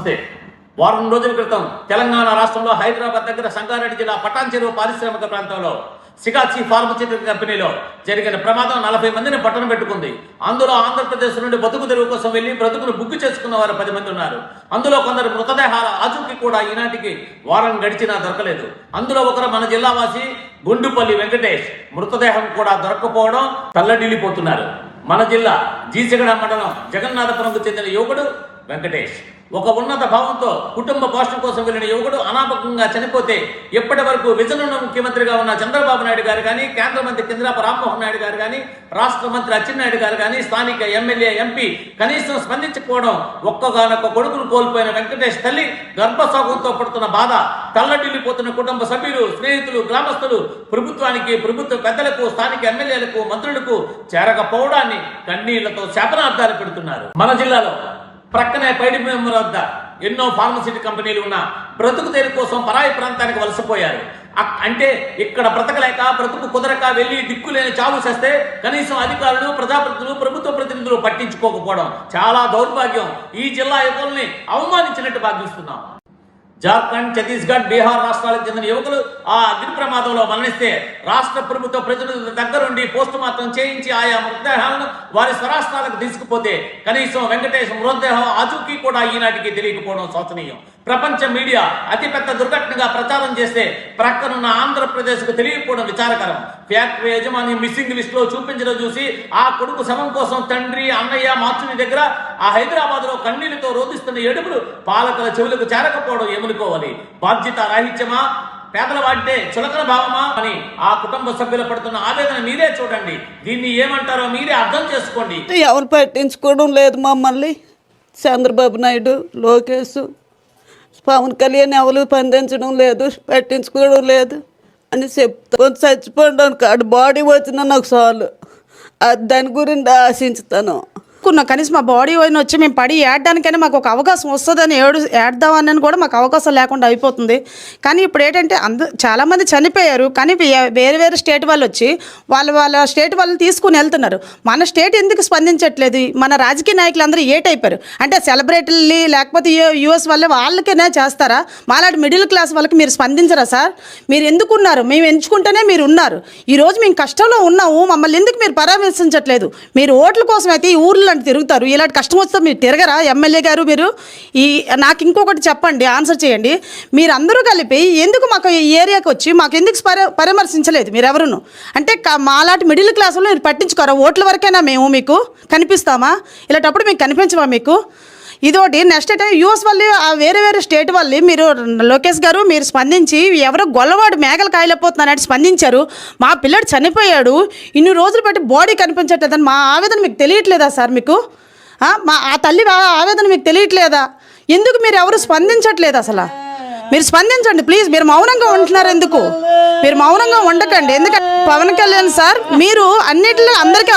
నమస్తే వారం రోజుల క్రితం తెలంగాణ రాష్ట్రంలో హైదరాబాద్ దగ్గర సంగారెడ్డి జిల్లా పటాన్ చెరువు పారిశ్రామిక ప్రాంతంలో సిగాచి ఫార్మసిటికల్ కంపెనీలో జరిగిన ప్రమాదం నలభై మందిని పట్టణం పెట్టుకుంది. అందులో ఆంధ్రప్రదేశ్ నుండి బతుకు తెరువు కోసం వెళ్ళి బ్రతుకును బుక్ చేసుకున్న వారు పది మంది ఉన్నారు. అందులో కొందరు మృతదేహాల ఆచూకీ కూడా ఈనాటికి వారం గడిచినా దొరకలేదు. అందులో ఒకరు మన జిల్లా వాసి గుండుపల్లి వెంకటేష్. మృతదేహం కూడా దొరకపోవడం తల్లడిల్లిపోతున్నారు. మన జిల్లా జీసగడ మండలం జగన్నాథపురంకు చెందిన యువకుడు వెంకటేష్ ఒక ఉన్నత భావంతో కుటుంబ పోషణ కోసం వెళ్ళిన యువకుడు అనాపకంగా చనిపోతే ఎప్పటి వరకు విజనున్న ముఖ్యమంత్రిగా ఉన్న చంద్రబాబు నాయుడు గారు కానీ కేంద్ర మంత్రి కింద్రాప రామ్మోహన్ నాయుడు గారు కానీ రాష్ట్ర మంత్రి అచ్చెన్నాయుడు గారు కానీ స్థానిక ఎమ్మెల్యే ఎంపీ కనీసం స్పందించకపోవడం ఒక్కగానొక్క కొడుకును కోల్పోయిన వెంకటేష్ తల్లి గర్భసాగంతో పడుతున్న బాధ తల్లడిల్లిపోతున్న కుటుంబ సభ్యులు స్నేహితులు గ్రామస్తులు ప్రభుత్వానికి ప్రభుత్వ పెద్దలకు స్థానిక ఎమ్మెల్యేలకు మంత్రులకు చేరకపోవడాన్ని కన్నీళ్ళతో శాపనార్థాలు పెడుతున్నారు. మన జిల్లాలో ప్రక్కనే పైడి మెంబర్ వద్ద ఎన్నో ఫార్మసిటీ కంపెనీలు ఉన్న బ్రతుకు తెరు కోసం పరాయి ప్రాంతానికి వలసపోయారు. అంటే ఇక్కడ బ్రతకలేక బ్రతుకు కుదరక వెళ్ళి దిక్కులేని చావు చేస్తే కనీసం అధికారులు ప్రజాప్రతినిధులు ప్రభుత్వ ప్రతినిధులు పట్టించుకోకపోవడం చాలా దౌర్భాగ్యం. ఈ జిల్లా యువకుల్ని అవమానించినట్టు భావిస్తున్నాం. జార్ఖండ్ ఛత్తీస్గఢ్ బీహార్ రాష్ట్రాలకు చెందిన యువకులు ఆ అగ్ని ప్రమాదంలో మరణిస్తే రాష్ట్ర ప్రభుత్వ ప్రతినిధుల దగ్గరుండి పోస్టు మార్టం చేయించి ఆయా మృతదేహాలను వారి స్వరాష్ట్రాలకు తీసుకుపోతే కనీసం వెంకటేష్ మృతదేహం ఆచూకీ కూడా ఈనాటికి తెలియకపోవడం శోచనీయం. ప్రపంచ మీడియా అతిపెద్ద దుర్ఘటనగా ప్రచారం చేస్తే ప్రక్కనున్న ఆంధ్రప్రదేశ్కు తెలియకపోవడం విచారకరం. ఫ్యాక్టరీ యజమాని మిస్సింగ్ లిస్టులో చూపించడం చూసి ఆ కొడుకు శవం కోసం తండ్రి అన్నయ్య మాచుని దగ్గర ఆ హైదరాబాద్లో కన్నీళ్ళతో రోధిస్తున్న ఏడుపులు పాలకుల చెవులకు చేరకపోవడం ఏమనుకోవాలి? బాధ్యత రాహిత్యమా? పేదల వాడితే చులకన భావమా? అని ఆ కుటుంబ సభ్యులు పడుతున్న ఆవేదన మీరే చూడండి. దీన్ని ఏమంటారో మీరే అర్థం చేసుకోండి. ఎవరు పట్టించుకోవడం లేదు మమ్మల్ని. చంద్రబాబు నాయుడు లోకేష్ పవన్ కళ్యాణ్ ఎవరు స్పందించడం లేదు పట్టించుకోవడం లేదు అని చెప్తా చచ్చిపోవడం కాదు బాడీ వచ్చిన నాకు చాలు. దాని గురించి ఆశించుతాను. అనుకున్నాం. కనీసం మా బాడీ పోయిన వచ్చి మేము పడి ఏడడానికైనా మాకు ఒక అవకాశం వస్తుందని ఏడు ఏడదామని కూడా మాకు అవకాశం లేకుండా అయిపోతుంది. కానీ ఇప్పుడు ఏంటంటే అంద చాలామంది చనిపోయారు. కానీ వేరే వేరే స్టేట్ వాళ్ళు వచ్చి వాళ్ళ వాళ్ళ స్టేట్ వాళ్ళని తీసుకుని వెళ్తున్నారు. మన స్టేట్ ఎందుకు స్పందించట్లేదు? మన రాజకీయ నాయకులు అందరూ ఏట్ అయిపోయారు? అంటే సెలబ్రిటీలు లేకపోతే యూఎస్ వాళ్ళే వాళ్ళకైనా చేస్తారా? మాలాంటి మిడిల్ క్లాస్ వాళ్ళకి మీరు స్పందించరా సార్? మీరు ఎందుకు ఉన్నారు మేము ఎంచుకుంటేనే మీరు ఉన్నారు. ఈరోజు మేము కష్టంలో ఉన్నాము. మమ్మల్ని ఎందుకు మీరు పరామర్శించట్లేదు? మీరు ఓట్ల కోసం అయితే ఈ ఊర్లో అంటే తిరుగుతారు. ఇలాంటి కష్టం వస్తే మీరు తిరగరా? ఎమ్మెల్యే గారు మీరు ఈ నాకు ఇంకొకటి చెప్పండి ఆన్సర్ చేయండి. మీరు అందరూ కలిపి ఎందుకు మాకు ఈ ఏరియాకి వచ్చి మాకు ఎందుకు పర పరామర్శించలేదు మీరు ఎవరును అంటే మాలాంటి మిడిల్ క్లాసులో మీరు పట్టించుకోరా? ఓట్ల వరకైనా మేము మీకు? కనిపిస్తామా? ఇలాంటప్పుడు మీకు కనిపించమా మీకు? ఇదోటి నెక్స్ట్ అయితే యూఎస్ వాళ్ళు ఆ వేరే వేరే స్టేట్ వాళ్ళు మీరు లోకేష్ గారు మీరు స్పందించి ఎవరో గొల్లవాడు మేకలు కాయలేకపోతున్నారని స్పందించారు. మా పిల్లడు చనిపోయాడు. ఇన్ని రోజులు బట్టి బాడీ కనిపించట్లేదని మా ఆవేదన మీకు తెలియట్లేదా సార్ మీకు? మా ఆ తల్లి ఆ- ఆవేదన మీకు తెలియట్లేదా? ఎందుకు మీరు ఎవరు స్పందించట్లేదు అసలు? మీరు స్పందించండి ప్లీజ్ మీరు మౌనంగా ఉంటున్నారు ఎందుకు? మీరు మౌనంగా ఉండకండి. ఎందుకంటే పవన్ కళ్యాణ్ సార్ మీరు అన్నిటిలో అందరికీ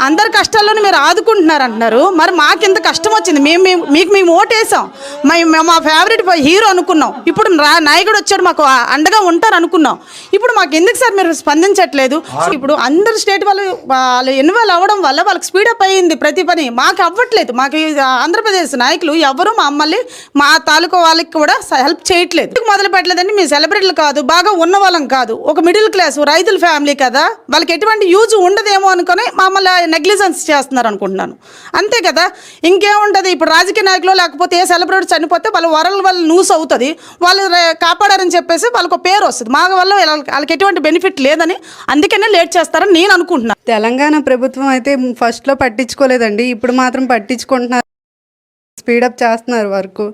అందరి కష్టాల్లోనూ మీరు ఆదుకుంటున్నారు అంటున్నారు. మరి మాకు ఇంత కష్టం వచ్చింది? మేము మేము- మీకు మేము ఓటేసాం. మేము మా ఫేవరెట్ హీరో అనుకున్నాం. ఇప్పుడు నాయకుడు వచ్చాడు మాకు అండగా ఉంటారు అనుకున్నాం. ఇప్పుడు మాకు ఎందుకు సార్ మీరు స్పందించట్లేదు? ఇప్పుడు అందరు స్టేట్ వాళ్ళు వాళ్ళు ఇన్వాల్వ్ అవ్వడం వల్ల వాళ్ళకి స్పీడప్ అయ్యింది ప్రతి పని. మాకు అవ్వట్లేదు. మాకు ఆంధ్రప్రదేశ్ నాయకులు ఎవరు మమ్మల్ని మా తాలూకా వాళ్ళకి కూడా హెల్ప్ చేయట్లేదు. ఎందుకు మొదలు పెట్టలేదండి? మీ సెలబ్రిటీలు కాదు బాగా ఉన్న వాళ్ళం కాదు. ఒక మిడిల్ క్లాస్ రైతుల ఫ్యామిలీ కదా. వాళ్ళకి ఎటువంటి యూజ్ ఉండదేమో అనుకొని మమ్మల్ని నెగ్లిజెన్స్ చేస్తున్నారు అనుకుంటున్నాను. అంతే కదా? ఇంకేముంటుంది? ఇప్పుడు రాజకీయ నాయకులు లేకపోతే ఏ సెలబ్రిటీ చనిపోతే వాళ్ళ వరల వల్ల న్యూస్ అవుతుంది. వాళ్ళు కాపాడారని చెప్పేసి వాళ్ళకు ఒక పేరు వస్తుంది. మా వల్ల వాళ్ళకి ఎటువంటి బెనిఫిట్ లేదని అందుకనే లేట్ చేస్తారని నేను అనుకుంటున్నాను తెలంగాణ ప్రభుత్వం అయితే ఫస్ట్లో పట్టించుకోలేదండి. ఇప్పుడు మాత్రం పట్టించుకుంటున్నారు. స్పీడప్ చేస్తున్నారు వర్క్.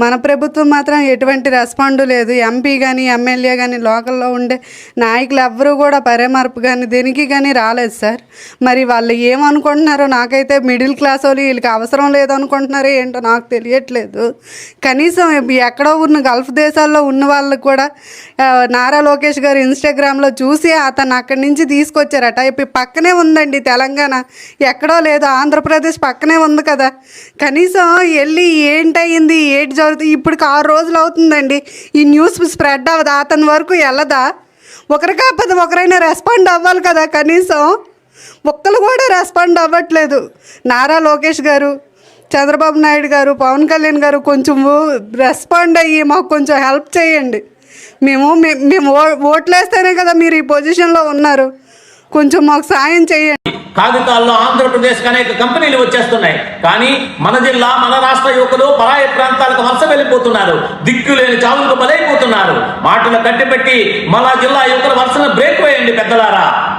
మన ప్రభుత్వం మాత్రం ఎటువంటి రెస్పాండ్ లేదు. ఎంపీ కానీ ఎమ్మెల్యే కానీ లోకల్లో ఉండే నాయకులు ఎవ్వరూ కూడా పరామర్పు కానీ దేనికి కానీ రాలేదు సార్. మరి వాళ్ళు ఏమనుకుంటున్నారో నాకైతే మిడిల్ క్లాస్ వాళ్ళు వీళ్ళకి అవసరం లేదనుకుంటున్నారో ఏంటో నాకు తెలియట్లేదు. కనీసం ఎక్కడో ఉన్న గల్ఫ్ దేశాల్లో ఉన్న వాళ్ళకు కూడా నారా లోకేష్ గారు ఇన్స్టాగ్రామ్లో చూసి అతను అక్కడి నుంచి తీసుకొచ్చారట. ఇప్పుడు పక్కనే ఉందండి తెలంగాణ. ఎక్కడో లేదు ఆంధ్రప్రదేశ్ పక్కనే ఉంది కదా. కనీసం వెళ్ళి ఏంటయింది ఏంటి జరుగుతుంది ఇప్పటికి ఆరు రోజులు అవుతుందండి. ఈ న్యూస్ స్ప్రెడ్ అవ్వదా? అతని వరకు వెళ్ళదా ఒకరి కాకపోతే ఒకరైనా రెస్పాండ్ అవ్వాలి కదా కనీసం. ఒక్కరు కూడా రెస్పాండ్ అవ్వట్లేదు. నారా లోకేష్ గారు చంద్రబాబు నాయుడు గారు పవన్ కళ్యాణ్ గారు కొంచెం రెస్పాండ్ అయ్యి మాకు కొంచెం హెల్ప్ చేయండి. మేము మేము ఓ- ఓట్లేస్తేనే కదా మీరు ఈ పొజిషన్లో ఉన్నారు. కొంచెం మాకు సాయం చేయండి. కాగితాల్లో ఆంధ్రప్రదేశ్కి అనేక కంపెనీలు వచ్చేస్తున్నాయి. కానీ మన జిల్లా మన రాష్ట్ర యువకులు పరాయ ప్రాంతాలకు వలస వెళ్ళిపోతున్నారు. దిక్కులేని చావులకు బలైపోతున్నారు. మాటలు కట్టిపెట్టి మన జిల్లా యువకుల వలసను బ్రేక్ వేయండి పెద్దలారా.